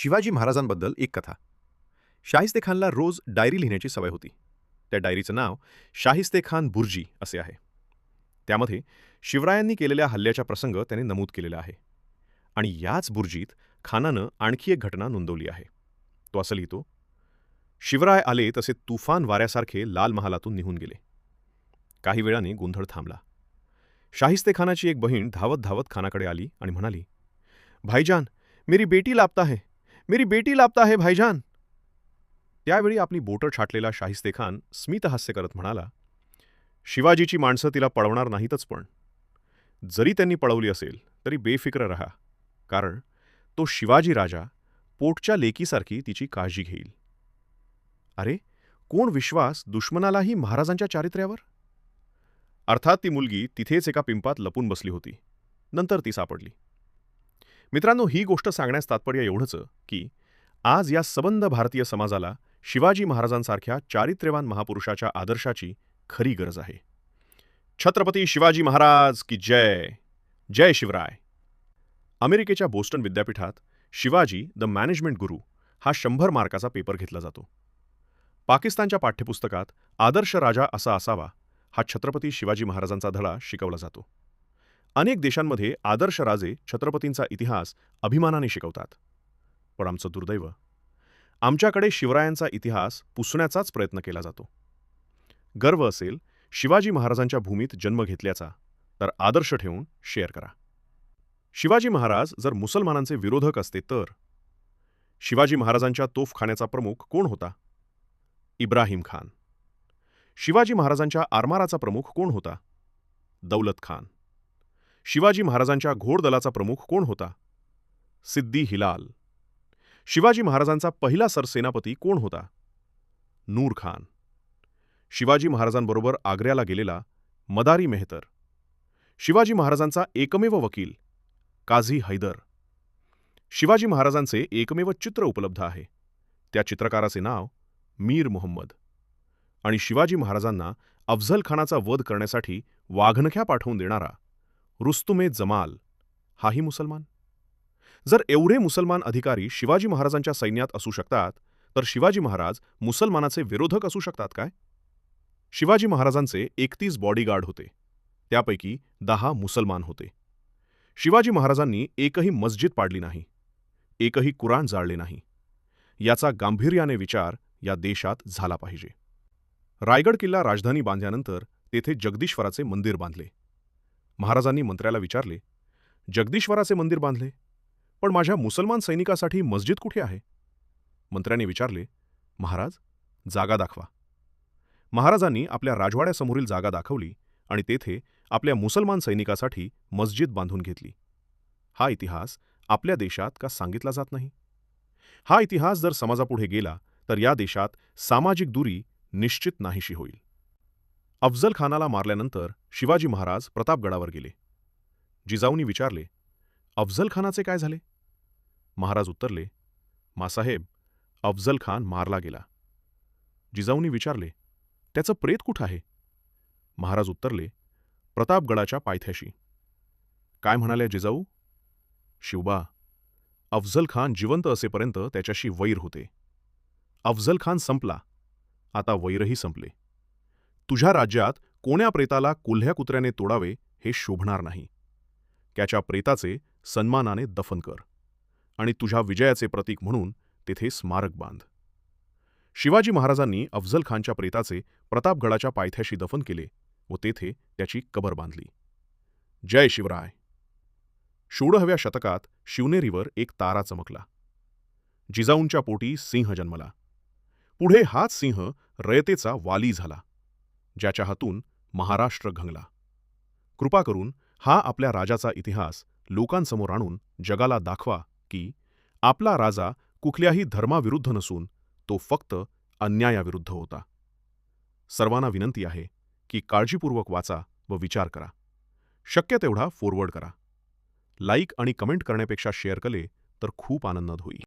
शिवाजी महाराजांबद्दल एक कथा. शाहिस्ते खानला रोज डायरी लिहिण्याची सवय होती. त्या डायरीचं नाव शाहिस्ते खान बुर्जी असे आहे. त्यामध्ये शिवरायांनी केलेल्या हल्ल्याचा प्रसंग त्याने नमूद केलेला आहे. आणि याच बुर्जीत खानानं आणखी एक घटना नोंदवली आहे. तो असं लिहितो शिवराय आले तसे तुफान वाऱ्यासारखे लाल महालातून निघून गेले. काही वेळाने गोंधळ थांबला. शाहिस्ते खानाची एक बहीण धावत धावत खानाकडे आली आणि म्हणाली भाईजान मेरी बेटी लापता है. मेरी बेटी लापता है भाईजान. त्यावेळी आपली बोटं छाटलेला शाहिस्ते खान स्मितहास्य करत म्हणाला शिवाजीची माणसं तिला पळवणार नाहीतच पण. जरी त्यांनी पळवली असेल तरी बेफिक्र रहा कारण तो शिवाजी राजा पोटच्या लेकीसारखी तिची काळजी घेईल. अरे कोण विश्वास दुश्मनालाही महाराजांच्या चारित्र्यावर? अर्थात ती मुलगी तिथेच एका पिंपात लपून बसली होती. नंतर ती सापडली. मित्रांनो ही गोष्ट सांगण्यास तात्पर्य एवढंच की आज या सबंध भारतीय समाजाला शिवाजी महाराजांसारख्या चारित्र्यवान महापुरुषाच्या आदर्शाची खरी गरज आहे. छत्रपती शिवाजी महाराज की जय. जय शिवराय. अमेरिकेच्या बोस्टन विद्यापीठात शिवाजी द मॅनेजमेंट गुरु हा शंभर मार्काचा पेपर घेतला जातो. पाकिस्तानच्या पाठ्यपुस्तकात आदर्श राजा असा असावा हा छत्रपती शिवाजी महाराजांचा धडा शिकवला जातो. अनेक देशांमध्ये आदर्श राजे छत्रपतींचा इतिहास अभिमानाने शिकवतात. पण आमचं दुर्दैव आमच्याकडे शिवरायांचा इतिहास पुसण्याचाच प्रयत्न केला जातो. गर्व असेल शिवाजी महाराजांच्या भूमीत जन्म घेतल्याचा तर आदर्श ठेवून शेअर करा. शिवाजी महाराज जर मुसलमानांचे विरोधक असते तर शिवाजी महाराजांच्या तोफखान्याचा प्रमुख कोण होता? इब्राहिम खान. शिवाजी महाराजांच्या आरमाराचा प्रमुख कोण होता? दौलत खान. शिवाजी महाराजांच्या घोडदलाचा प्रमुख कोण होता? सिद्दी हिलाल. शिवाजी महाराजांचा पहिला सरसेनापती कोण होता? नूर खान. शिवाजी महाराजांबरोबर आग्र्याला गेलेला मदारी मेहतर. शिवाजी महाराजांचा एकमेव वकील काझी हैदर. शिवाजी महाराजांचे एकमेव चित्र उपलब्ध आहे. त्या चित्रकाराचे नाव मीर मोहम्मद. आणि शिवाजी महाराजांना अफझल खानाचा वध करण्यासाठी वाघनख्या पाठवून देणारा रुस्तुमे जमाल. हाही मुसलमान? जर एवढे मुसलमान अधिकारी शिवाजी महाराजांच्या सैन्यात असू शकतात तर शिवाजी महाराज मुसलमानाचे विरोधक असू शकतात काय? शिवाजी महाराजांचे एकतीस बॉडीगार्ड होते. त्यापैकी दहा मुसलमान होते. शिवाजी महाराजांनी एकही मस्जिद पाडली नाही. एकही कुराण जाळले नाही. याचा गांभीर्याने विचार या देशात झाला पाहिजे. रायगड किल्ला राजधानी बांधल्यानंतर तेथे जगदीश्वराचे मंदिर बांधले. महाराजांनी मंत्र्याला विचारले जगदीश्वराचे मंदिर बांधले पण माझ्या मुसलमान सैनिकासाठी मस्जिद कुठे आहे? मंत्र्याने विचारले महाराज जागा दाखवा. महाराजांनी आपल्या राजवाड्यासमोरील जागा दाखवली आणि तेथे आपल्या मुसलमान सैनिकासाठी मस्जिद बांधून घेतली. हा इतिहास आपल्या देशात का सांगितला जात नाही? हा इतिहास जर समाजापुढे गेला तर या देशात सामाजिक दुरी निश्चित नाहीशी होईल. अफजल खानाला मारल्यानंतर शिवाजी महाराज प्रतापगडावर गेले. जिजाऊनी विचारले अफजल खानाचे काय झाले? महाराज उत्तरले मासाहेब अफजल खान मारला गेला. जिजाऊनी विचारले त्याचं प्रेत कुठं आहे? महाराज उत्तरले प्रतापगडाच्या पायथ्याशी. काय म्हणाल्या जिजाऊ? शिवबा अफजल खान जिवंत असेपर्यंत त्याच्याशी वैर होते. अफजल खान संपला. आता वैरही संपले. तुझ्या राज्यात कोण्या प्रेताला कोल्ह्या कुत्र्याने तोडावे हे शोभणार नाही. त्याच्या प्रेताचे सन्मानाने दफन कर आणि तुझ्या विजयाचे प्रतीक म्हणून तेथे स्मारक बांध. शिवाजी महाराजांनी अफजल खानच्या प्रेताचे प्रतापगडाच्या पायथ्याशी दफन केले व तेथे त्याची कबर बांधली. जय शिवराय! षोडहव्या शतकात शिवनेरीवर एक तारा चमकला. जिजाऊंच्या पोटी सिंह जन्मला. पुढे हाच सिंह रयतेचा वाली झाला. ज्याच्या हातून महाराष्ट्र घंगला. कृपा करून हा आपल्या राजाचा इतिहास लोकांसमोर आणून जगाला दाखवा की आपला राजा कुठल्याही धर्माविरुद्ध नसून तो फक्त अन्यायाविरुद्ध होता. सर्वांना विनंती आहे की काळजीपूर्वक वाचा व विचार करा. शक्य तेवढा फॉरवर्ड करा. लाईक आणि कमेंट करण्यापेक्षा शेअर केले तर खूप आनंद होईल.